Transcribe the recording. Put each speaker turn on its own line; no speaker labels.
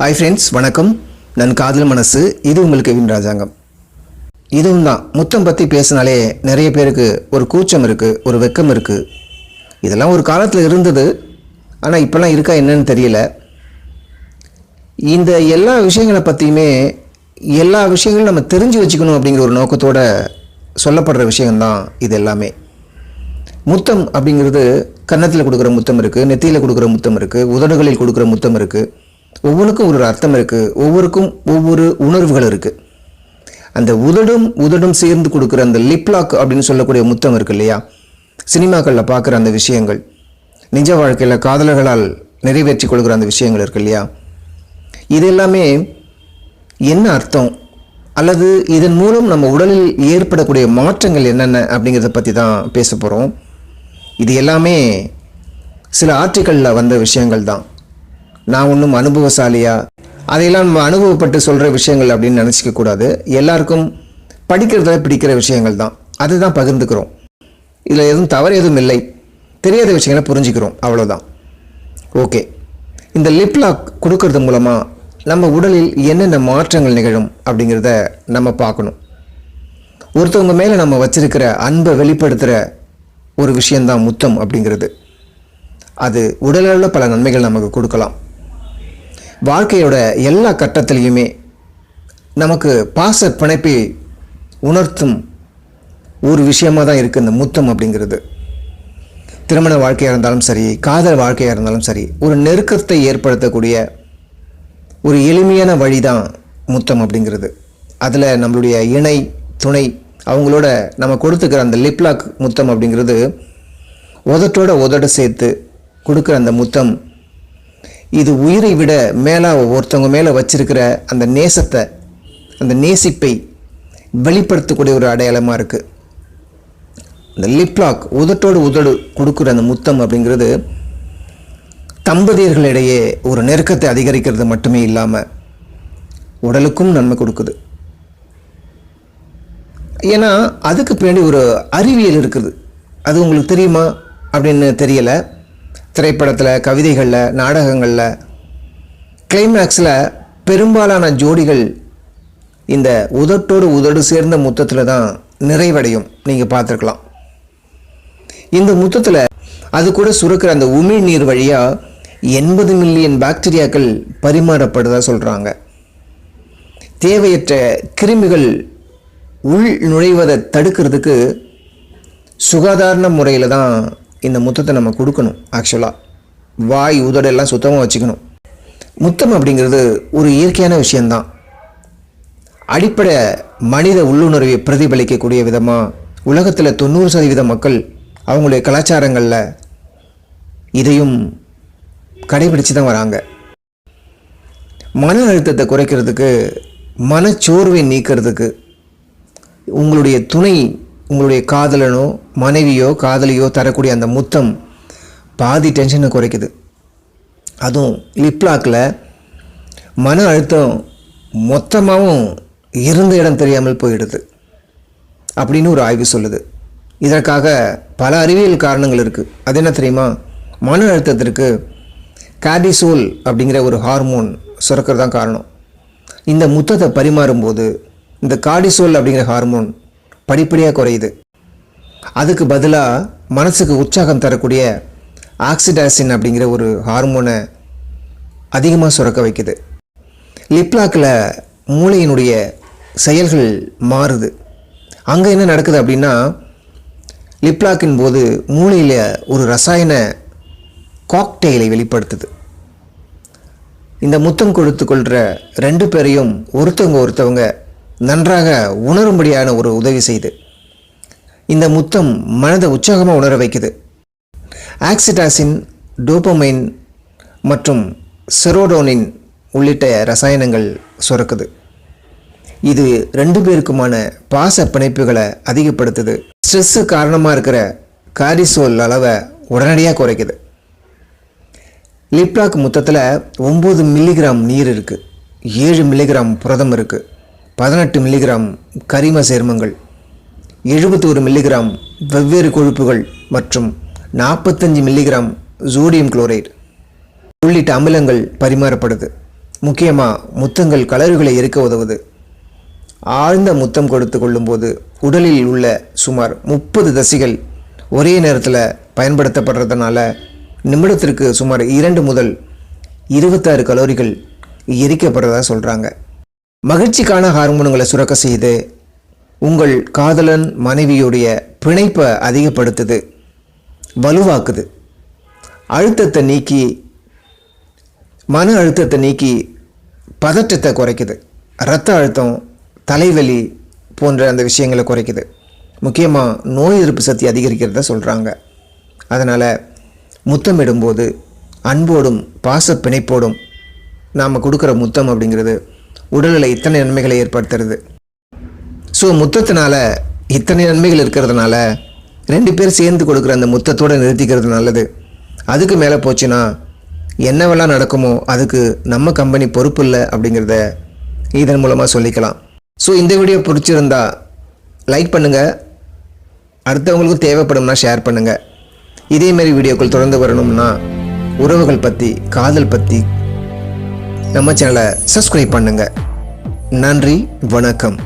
Hi friends வணக்கம். நான் காதல் மனசு இது உங்களுக்கு வின் ராஜாங்கம். இதுவும் தான். முத்தம் பற்றி பேசினாலே நிறைய பேருக்கு ஒரு கூச்சம் இருக்குது ஒரு வெக்கம் இருக்குது இதெல்லாம் ஒரு காலத்தில் இருந்தது ஆனால் இப்போல்லாம் இருக்கா என்னன்னு தெரியல. இந்த எல்லா விஷயங்களை பற்றியுமே எல்லா விஷயங்களும் நம்ம தெரிஞ்சு வச்சுக்கணும் அப்படிங்கிற ஒரு நோக்கத்தோட சொல்லப்படுற விஷயம்தான் இது எல்லாமே. முத்தம் அப்படிங்கிறது கன்னத்தில் கொடுக்குற முத்தம் இருக்குது நெத்தியில் கொடுக்குற முத்தம் இருக்குது உதடுகளில் கொடுக்குற முத்தம் இருக்குது ஒவ்வொன்றுக்கும் ஒரு அர்த்தம் இருக்குது ஒவ்வொருக்கும் ஒவ்வொரு உணர்வுகள் இருக்குது அந்த உதடும் உதடும் சேர்ந்து கொடுக்குற அந்த லிப்லாக் அப்படின்னு சொல்லக்கூடிய முத்தம் இருக்கு இல்லையா? சினிமாக்களில் பார்க்குற அந்த விஷயங்கள் நிஜ வாழ்க்கையில் காதலர்களால் நிறைவேற்றி கொள்கிற அந்த விஷயங்கள் இருக்கு இல்லையா? இது எல்லாமே என்ன அர்த்தம்? அல்லது இதன் மூலம் நம்ம உடலில் ஏற்படக்கூடிய மாற்றங்கள் என்னென்ன அப்படிங்கிறத பற்றி தான் பேச போகிறோம் இது எல்லாமே சில ஆர்டிக்கலில் வந்த விஷயங்கள் தான். நான் ஒன்றும் அனுபவசாலியா? அதையெல்லாம் நம்ம அனுபவப்பட்டு சொல்கிற விஷயங்கள் அப்படின்னு நினச்சிக்க கூடாது. எல்லாருக்கும் படிக்கிறதுல பிடிக்கிற விஷயங்கள் தான். அதுதான் பகிர்ந்துக்கிறோம். இதில் எதுவும் தவறு எதுவும் இல்லை. தெரியாத விஷயங்களை புரிஞ்சுக்கிறோம். அவ்வளோதான் ஓகே. இந்த லிப்லாக் கொடுக்கறது மூலமாக நம்ம உடலில் என்னென்ன மாற்றங்கள் நிகழும் அப்படிங்கிறத நம்ம பார்க்கணும். ஒருத்தவங்க மேலே நம்ம வச்சிருக்கிற அன்பை வெளிப்படுத்துகிற ஒரு விஷயந்தான் முத்தம் அப்படிங்கிறது. அது உடலளவில் பல நன்மைகள் நமக்கு கொடுக்கலாம். வாழ்க்கையோட எல்லா கட்டத்திலையுமே நமக்கு பாச பிணைப்பை உணர்த்தும் ஒரு விஷயமாக தான் இருக்குது இந்த முத்தம் அப்படிங்கிறது. திருமண வாழ்க்கையாக இருந்தாலும் சரி காதல் வாழ்க்கையாக இருந்தாலும் சரி ஒரு நெருக்கத்தை ஏற்படுத்தக்கூடிய ஒரு எளிமையான வழி தான் முத்தம் அப்படிங்கிறது. அதில் நம்மளுடைய இணை துணை அவங்களோட நம்ம கொடுத்துக்கிற அந்த லிப்லாக் முத்தம் அப்படிங்கிறது உதட்டோட உதட சேர்த்து கொடுக்குற அந்த முத்தம் இது உயிரை விட மேலாக ஒருத்தவங்க மேலே வச்சிருக்கிற அந்த நேசத்தை அந்த நேசிப்பை வெளிப்படுத்தக்கூடிய ஒரு அடையாளமாக இருக்குது இந்த லிப்லாக் உதட்டோடு உதடு கொடுக்குற அந்த முத்தம் அப்படிங்கிறது தம்பதியர்களிடையே ஒரு நெருக்கத்தை அதிகரிக்கிறது மட்டுமே இல்லாமல் உடலுக்கும் நன்மை கொடுக்குது. ஏன்னா அதுக்கு பின்னாடி ஒரு அறிவியல் இருக்குது. அது உங்களுக்கு தெரியுமா அப்படின்னு தெரியலை. திரைப்படத்தில் கவிதைகளில் நாடகங்களில் கிளைமேக்ஸில் பெரும்பாலான ஜோடிகள் இந்த உதட்டோடு உதடு சேர்ந்த முத்தத்தில் தான் நிறைவடையும். நீங்கள் பார்த்துருக்கலாம். இந்த முத்தத்தில் அது கூட சுரக்கிற அந்த உமிழ் நீர் வழியாக எண்பது மில்லியன் பாக்டீரியாக்கள் பரிமாறப்படுதா சொல்கிறாங்க தேவையற்ற கிருமிகள் உள் நுழைவதை தடுக்கிறதுக்கு சுகாதாரண முறையில் தான் இந்த முத்தத்தை நம்ம கொடுக்கணும் ஆக்சுவலாக வாய் உதடெல்லாம் சுத்தமாக வச்சுக்கணும். முத்தம் அப்படிங்கிறது ஒரு இயற்கையான விஷயந்தான் அடிப்படை மனித உள்ளுணர்வை பிரதிபலிக்கக்கூடிய விதமாக உலகத்தில் தொண்ணூறு சதவீத மக்கள் அவங்களுடைய கலாச்சாரங்களில் இதையும் கடைபிடிச்சு தான் வராங்க. மன அழுத்தத்தை குறைக்கிறதுக்கு மனச்சோர்வை நீக்கிறதுக்கு உங்களுடைய துணை உங்களுடைய காதலனோ மனைவியோ காதலியோ தரக்கூடிய அந்த முத்தம் பாதி டென்ஷனை குறைக்குது. அதுவும் லிப்லாக்கில் மன அழுத்தம் மொத்தமாகவும் இருந்த இடம் தெரியாமல் போயிடுது. அப்படின்னு ஒரு ஆய்வு சொல்லுது. இதற்காக பல அறிவியல் காரணங்கள் இருக்குது அது என்ன தெரியுமா? மன அழுத்தத்திற்கு கார்டிசோல் அப்படிங்கிற ஒரு ஹார்மோன் சுரக்கிறது தான் காரணம். இந்த முத்தத்தை பரிமாறும்போது இந்த கார்டிசோல் அப்படிங்கிற ஹார்மோன் படிப்படியாக குறையுது. அதுக்கு பதிலாக மனசுக்கு உற்சாகம் தரக்கூடிய ஆக்சிடாசின் அப்படிங்கிற ஒரு ஹார்மோனை அதிகமாக சுரக்க வைக்குது. லிப்லாக்கில் மூளையினுடைய செயல்கள் மாறுது. அங்கே என்ன நடக்குது அப்படின்னா லிப்லாக்கின் போது மூளையில் ஒரு ரசாயன காக்டெயிலை வெளிப்படுத்துது. இந்த முத்தம் கொடுத்து கொள்கிற ரெண்டு பேரையும் ஒருத்தவங்க ஒருத்தவங்க நன்றாக உணரும்படியான ஒரு உதவி செய்து இந்த முத்தம் மனதை உற்சாகமாக உணர வைக்குது. ஆக்சிடாசின் டோபமைன் மற்றும் செரோடோனின் உள்ளிட்ட ரசாயனங்கள் சுரக்குது. இது ரெண்டு பேருக்குமான பாச பிணைப்புகளை அதிகப்படுத்துது. ஸ்ட்ரெஸ்ஸு காரணமாக இருக்கிற காரிசோல் அளவை உடனடியாக குறைக்குது. லிப்லாக் முத்தத்தில் ஒம்பது மில்லிகிராம் நீர் இருக்குது ஏழு மில்லிகிராம் புரதம் இருக்குது பதினெட்டு மில்லிகிராம் கரிம சேர்மங்கள் எழுபத்தோரு மில்லிகிராம் வெவ்வேறு கொழுப்புகள் மற்றும் நாற்பத்தஞ்சு மில்லிகிராம் சோடியம் குளோரைடு உள்ளிட்ட அமிலங்கள் பரிமாறப்படுது. முக்கியமாக முத்தங்கள் கலர்களை எரிக்க உதவுது. ஆழ்ந்த முத்தம் கொடுத்து கொள்ளும்போது உடலில் உள்ள சுமார் முப்பது தசிகள் ஒரே நேரத்தில் பயன்படுத்தப்படுறதுனால நிமிடத்திற்கு சுமார் இரண்டு முதல் இருபத்தாறு கலோரிகள் எரிக்கப்படுறதா சொல்கிறாங்க மகிழ்ச்சிக்கான ஹார்மோன்களை சுரக்க செய்து உங்கள் காதலன் மனைவியுடைய பிணைப்பை அதிகப்படுத்துது வலுவாக்குது. அழுத்தத்தை நீக்கி மன அழுத்தத்தை நீக்கி பதற்றத்தை குறைக்குது. இரத்த அழுத்தம் தலைவலி போன்ற அந்த விஷயங்களை குறைக்குது. முக்கியமாக நோய் எதிர்ப்பு சக்தி அதிகரிக்கிறத சொல்கிறாங்க அதனால் முத்தமிடும்போது அன்போடும் பாச பிணைப்போடும் நாம் கொடுக்குற முத்தம் அப்படிங்கிறது உடலில் இத்தனை நன்மைகளை ஏற்படுத்துறது. ஸோ முத்தத்தினால இத்தனை நன்மைகள் இருக்கிறதுனால ரெண்டு பேர் சேர்ந்து கொடுக்குற அந்த முத்தத்தோடு நிறுத்திக்கிறது நல்லது. அதுக்கு மேலே போச்சுன்னா என்னவெல்லாம் நடக்குமோ அதுக்கு நம்ம கம்பெனி பொறுப்பு இல்லை அப்படிங்கிறத இதன் மூலமாக சொல்லிக்கலாம். ஸோ இந்த வீடியோ பிடிச்சிருந்தா லைக் பண்ணுங்கள் அடுத்தவங்களுக்கும் தேவைப்படும்னா ஷேர் பண்ணுங்கள் இதேமாரி வீடியோக்கள் தொடர்ந்து வரணும்னா உறவுகள் பற்றி காதல் பற்றி நம்ம சேனலை சப்ஸ்கிரைப் பண்ணுங்கள் நன்றி வணக்கம்.